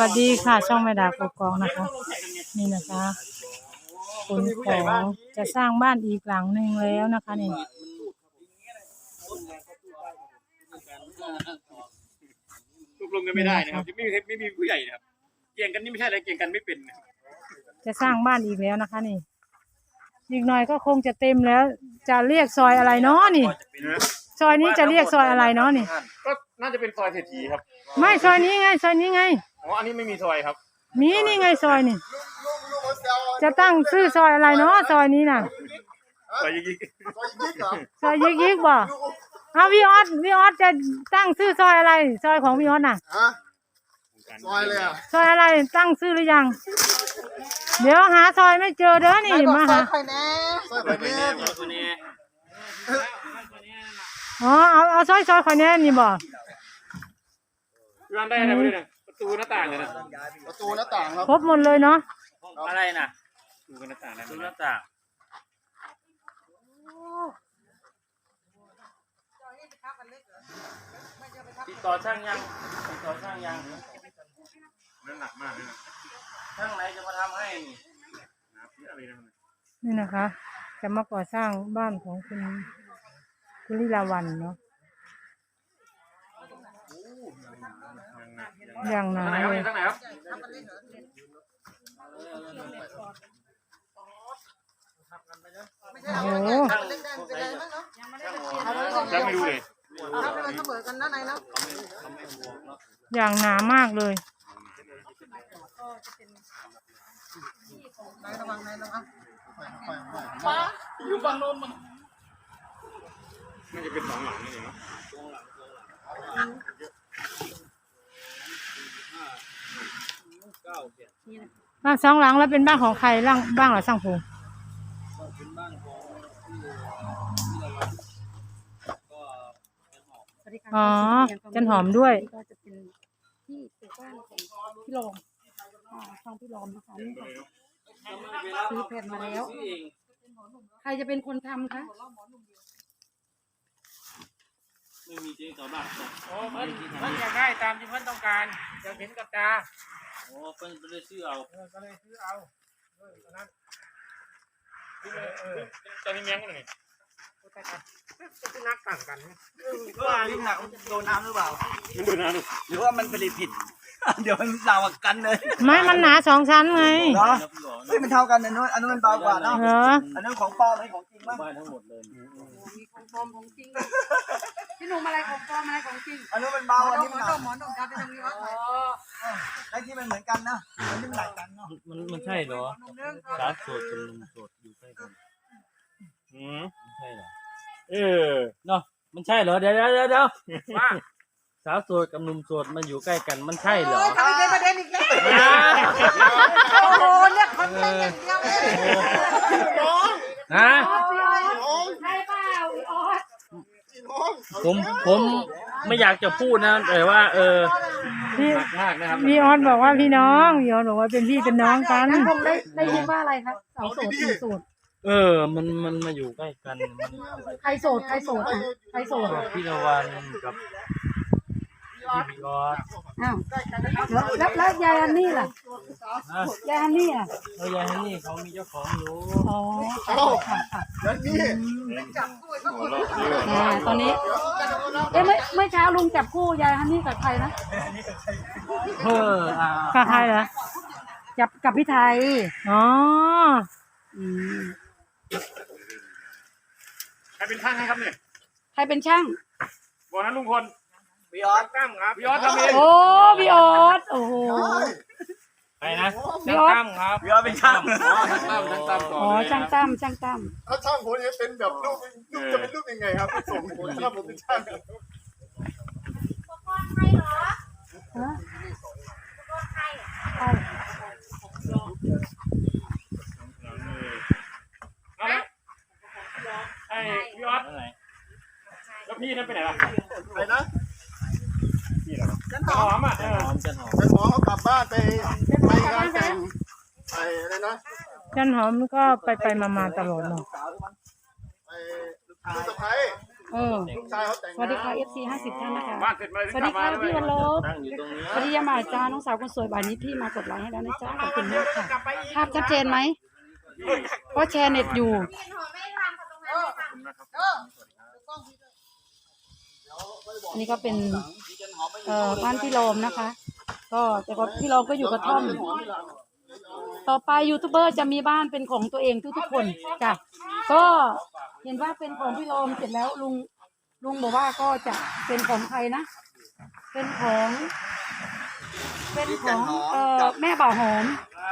วัสดีค่ะช่องแม่ดากกองนะคะ นี่นะคะคุณของจะสร้างบ้านอีกหลังหนึ่งแล้วนะคะนี่ตกลงกันไม่ได้นะครับไม่มีไม่มีผู้ใหญ่นะครับเกี่ยงกันนี่ไม่ใช่อะไรเกี่ยงกันไม่เป็นนะครับจะสร้างบ้านอีกแล้วนะคะนี่อีกหน่อยก็คงจะเต็มแล้ว จะเรียกซอยอะไรเนาะนี่ ซอยนี้จะเรียกซอยอะไรเนาะนี่ ก็น่าจะเป็นซอยเศรษฐีครับ ไม่ซอยนี้ไงซอยนี้ไง อ๋อ อันนี้ไม่มีซอยครับมีนี่ไงซอยนี่ จะตั้งชื่อซอยอะไรเนาะซอยนี้น่ะ ซอยยิกซอยยิกยิกบ่เอาพี่ออสพี่ออสจะตั้งชื่อซอยอะไร ซอยของพี่ออสน่ะฮะๆซอยเลยอะซอยอะไรตั้งชื่อหรือยัง เดี๋ยวหาซอยไม่เจอเด้อนี่มาหาซอยแบบนี้อ๋อเอาเอาซอยซอยคนนี้นี่บ่ร้านได้อะไรไม่ได้นะ ประตูหน้าต่างเลยนะประตูหน้าต่างครับครบหมดเลยเนาะอะไรนะประตูกับหน้าต่างนะดูหน้าต่างติดต่อช่างยังติดต่อช่างยังนั่นหนักมากเลยนะช่างไหนจะมาทำให้นี่หนักที่อะไรนะนี่นะคะ จะมาก่อสร้างบ้านของคุณคุณลิลาวันเนาะ อย่างหนาทางไหนครับเลยทางไหนครับโอ้โหช่างสงสัยจะช่างออกนะยังไม่รู้เลยอย่างหนามากเลยน่าจะเป็นสองหลังนี่เองเนาะ บ้านสองหลังแล้วเป็นบ้านของใครร่างบ้างเหรอช่างพงอ๋อจันหอมด้วยก็จะเป็นที่ปลูกบ้านของพี่รอมอ่าทางพี่รอมนะคะนี่ค่ะซื้อแผ่นมาแล้วซื้อเองใครจะเป็นคนทำคะ ไม่มีเจ๊ต่อบ้านจ้ะโอ้เพิ่นเพิ่นอยากได้ตามที่เพิ่นต้องการอยากเห็นกับตาโอ้เป็นไปเลยซื้อเอาก็เลยซื้อเอาเออตอนนั้นตอนนี้เมียงกันเลยก็นักต่างกันว่าลิ้นหนักโดนน้ำหรือเปล่ามันดูนะดูหรือว่ามันผลิตผิดเดี๋ยวมันเ่ากันเลยไม่มันหนาสองชั้นไงเหรอแล้วพี่หลอนเฮ้ยมันเท่ากันนะนู้นอันนู้นมันเบากว่าเนาะเหรออันนั้นของปลอมไอ้ของจริงมั้งบ้านทั้งหมดเลย มีของปลอมของจริงพี่หนุ่มอะไรของปลอมอะไรของจริงอันนู้นมันหมเบาออันดนี้มหมมันอหนัดกมหมอดมครับจะมีว่าใส่ไอ้ที่มันเหมือนกันนะอันนี้มันหนักกันเนาะมันมันใช่เหรอหนุ่มเรื่องสาโสดกับหนุ่มโสดอยู่ใกล้กันอืมไม่ใช่เหรอเออเนาะมันใช่เหรอเดี๋ยวเดี๋ยวเดี๋ยวเดี๋ยวว่าสาวโสดกับหนุ่มโสดมันอยู่ใกล้กันมันใช่เหรอ ทำเป็นประเด็นอีกแล้วโอ้โหเนี่ยคนเล่นอย่างเดียวเลย ฮะ ใช่เปล่าอีออส ผมผมไม่อยากจะพูดนะแต่ว่า เออพี่หนักมากนะครับพี่ออสบอกว่าพี่น้องพี่ออสบอกว่าเป็นพี่เป็นน้องกันคงได้ได้ยินว่าอะไรครับสาวโสดหนุ่มโสดเออ มันมันมาอยู่ใกล้กันมันใครโสดใครโสดอะใครโสดอะพี่ละวันกับพี่บิ ออสอ้าวแล้วแล้วแล้วยายอันนี่ล่ะนะยายอันนี่อะแล้วยายฮันนี่เขามีเจ้าของอยู่อ๋อเอ้าแล้วนี่อ่าตอนนี้เอ๊ะเมื่อเมื่อเช้าลุงจับคู่ยายฮันนี่กับใครนะเอออ่ากับใครเหรอจับกับพี่ไทยอ๋ออืมใครเป็นช่างให้ครับเนี่ยใครเป็นช่างบอกนะลุงพล พี่ออสตั้มครับพี่ออสทำเองโอ้พี่ออสโอ้โหใครนะพี่ออสตั้มครับพี่ออสเป็นช่างตั้มตั้มตั้มก่อนอ๋อช่างตั้มช่างตั้มถ้าช่างผมจะเป็นแบบรูปรูปจะเป็นรูปยังไงครับส่งผมถ้าผมเป็นช่างฮะเอาละไอ้พี่ออสอะไรแล้วพี่นั่นไปไหนล่ะไปนะ พี่เหรอฉันหหออมมอะเออหอมจันหอมฉันหอมเขากลับบ้านไปไปงานแต่งไปอะไรนะจันหอมก็ไปไปมามาตลอดเนาะไปลูกสะพ้ายเออลูกชายเขาแต่งสวัสดีค่ะ FC ห้าสิบท่านนะคะบ้านเสร็จมาสวัสดีค่ะพี่วันลบนั่งอยู่ตรงนี้สวัสดียามาจ้าน้องสาวคนสวยบ่ายนี้พี่มากดไลค์ให้แล้วนะจ๊ะขอบคุณมากค่ะภาพชัดเจนไหมเพราะแชร์เน็ตอยู่ อันนี้ก็เป็นเอ่อบ้านพี่โรมนะคะ ก็แต่ก็พี่โรมก็อยู่กระท่อม ต่อไปยูทูบเบอร์จะมีบ้านเป็นของตัวเองทุกๆคนจ้ะก็เห็นว่าเป็นของพี่โรมเสร็จแล้วลุงลุงบอกว่าก็จะเป็นของใครนะ เป็นของ เป็นของเอ่อแม่บ่าวหอม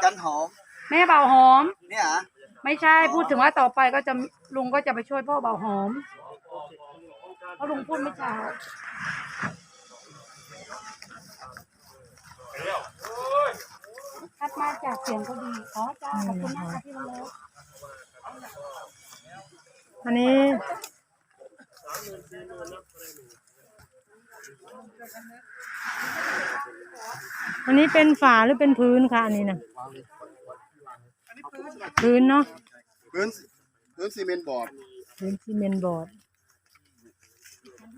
จันหอมแม่บ่าวหอม เนี่ยเหรอไม่ใช่พูดถึงว่าต่อไปก็จะลุงก็จะไปช่วยพ่อบ่าวหอม เพราะลุงพูดไม่ช้าคัดมาจากเสียงก็ดีอ๋อจ้าขอบคุณมากค่ะพี่วันลบอันนี้อันนี้เป็นฝาหรือเป็นพื้นคะอันนี้นะพื้นเนาะพื้นพื้นซีเมนต์บอร์ดพื้นซีเมนต์บอร์ดนี่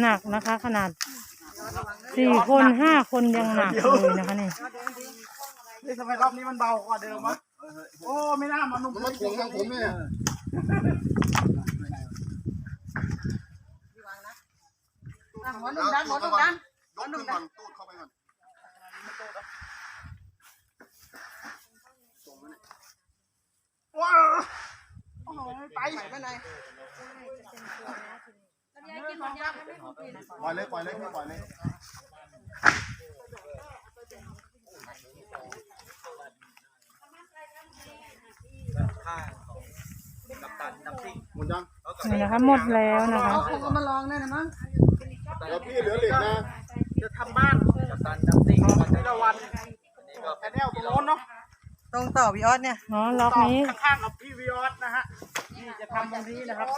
หนักนะคะ ขนาดสี่คนห้าคนยังหนักเลยนะคะนี่นี่ทำไมรอบนี้มันเบากว่าเดิมวะโอ้ไม่น่ามานุ่มมันมาถ่วงทางผมเนี่ยหัวหนุ่มดันหัวหนุ่มดันยกขึ้นก่อนตูดเข้าไปก่อนว้าวโอ้โหไปไปไหน ปล่อยเลยปล่อยเลยพี่ปล่อยเลยกับตันน้ำซิ่งหมดยังนี่นะคะหมดแล้วนะคะเอาคงมาลองได้นะมั้งเดี๋ยวพี่เหลือเหล็กนะ จะทำบ้านกับตันน้ำซิ่งทีละวันนี่ก็แผ่นแนวตรงโน้นเนาะ ตรงต่อพี่ออสเนี่ย อ๋อ ล็อกนี้ ข้างๆกับพี่วิออสนะฮะ นี่จะทำตรงนี้นะครับ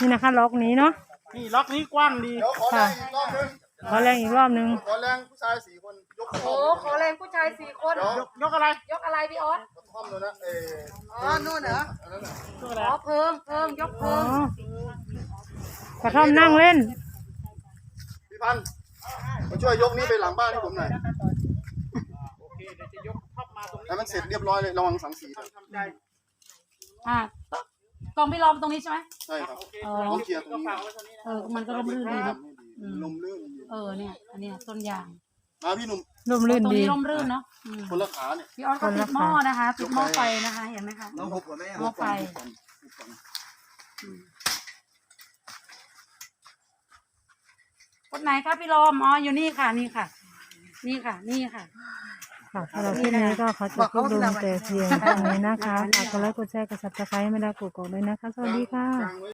นี่นะคะ ล็อกนี้เนาะนี่ล็อกนี้กว้างดี เดี๋ยวขอแรงอีกรอบนึงขอแรงอีกรอบนึงขอแรงผู้ชายสี่คนยกโอ้ขอแรงผู้ชายสี่คนเดี๋ยวยกยกอะไรยกอะไรพี่ออสกระท่อมเลยนะเอออ๋อนู่นเหรออันนั้นน่ะอ๋อเพิงเพิงยกอ๋เพิองกระท่อมนั่งเล่น พี่พันธุ์มาช่วยยกนี้ไปหลังบ้านให้ผมหน่อยโอเคเดี๋ยวจะยกท็อปมาตรงนี้ให้มันเสร็จเรียบร้อยเลยระวังสังสีด้วยทำใจอะ ตรงพี่ลอมตรงนี้ใช่ไหม ใช่ครับโอเคอ๋อต้องเคลียร์ตรงนี้ฝากไว้ตรงนี้นะเออ มันก็ร่มรื่นดีนะทำให้ดีลมลื่นดีเออเนี่ย อันเนี้ยต้นยางมาพี่หนุ่มร่มรื่นตรงดีนี้ร่มรื่นเนาะอืมคนละขาเนี่ยพี่ออสก็ติดหม้อนะคะติดหม้อไฟนะคะ เห็นไหมคะ น้องหกกว่าแม่หม้อไฟคนไหนคะพี่ลอมอ๋ออยู่นี่ค่ะ นี่ค่ะ นี่ค่ะ นี่ค่ะ ค่ะสำหรับคลิปนี้ก็ขอจบคลิปลงแต่เพียงเท่านี้นะคะฝากกดไลค์กดแชร์กดซับสไครต์ไม่ได้กดกดเลยนะคะ สวัสดีค่ะกลางไว้